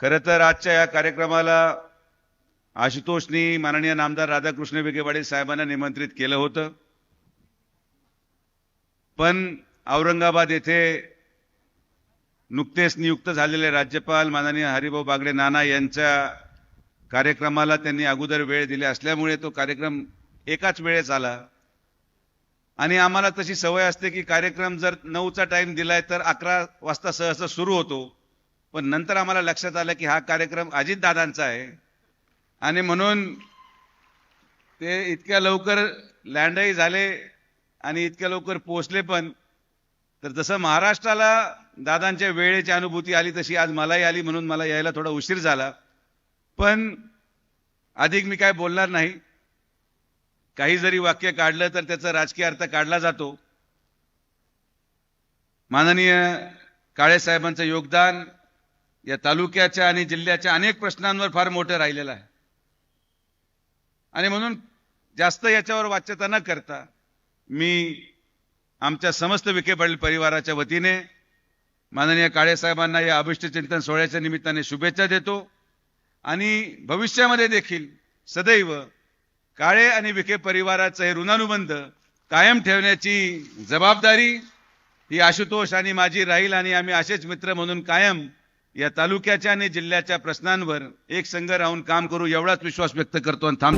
खरं तर आजच्या या कार्यक्रमाला आशुतोषनी माननीय नामदार राधाकृष्ण विखे पाटील साहेबांना निमंत्रित केलं होतं. पण औरंगाबाद येथे नुकतेच नियुक्त झालेले राज्यपाल माननीय हरिभाऊ बागडे नाना यांच्या कार्यक्रमाला त्यांनी अगोदर वेळ दिली असल्यामुळे तो कार्यक्रम एकाच वेळेस आला. आणि आम्हाला तशी सवय असते की कार्यक्रम जर नऊचा टाइम दिलाय तर अकरा वाजता सहसा सुरू होतो. पण नंतर आम्हाला लक्षात आलं की हा कार्यक्रम अजितदादांचा आहे. आणि म्हणून ते इतक्या लवकर लँडही झाले आणि इतक्या लवकर पोचले पण. तर जसं महाराष्ट्राला दादांच्या वेळेची अनुभूती आली तशी आज मलाही आली म्हणून मला यायला थोडा उशीर झाला. पण अधिक मी काय बोलणार नाही. काही जरी वाक्य काढलं तर त्याचा राजकीय अर्थ काढला जातो. माननीय काळेसाहेबांचं योगदान या तालुक्याच्या आणि जिल्ह्याच्या अनेक प्रश्नांवर फार मोठं राहिलेलं आहे. आणि म्हणून जास्त याच्यावर वाच्यता न करता मी आमच्या समस्त विखे पाटील परिवाराच्या वतीने माननीय काळेसाहेबांना या अभिष्ट चिंतन सोहळ्याच्या निमित्ताने शुभेच्छा देतो. आणि भविष्यामध्ये देखील सदैव काळे आणि विखे परिवाराचं हे ऋणानुबंध कायम ठेवण्याची जबाबदारी ही आशुतोष आणि माझी राहील आणि आम्ही असेच मित्र म्हणून कायम या तालुक्याच्या आणि जिल्ह्याच्या प्रश्नांवर एक संघ राहून काम करू एवढाच विश्वास व्यक्त करतो आणि थांब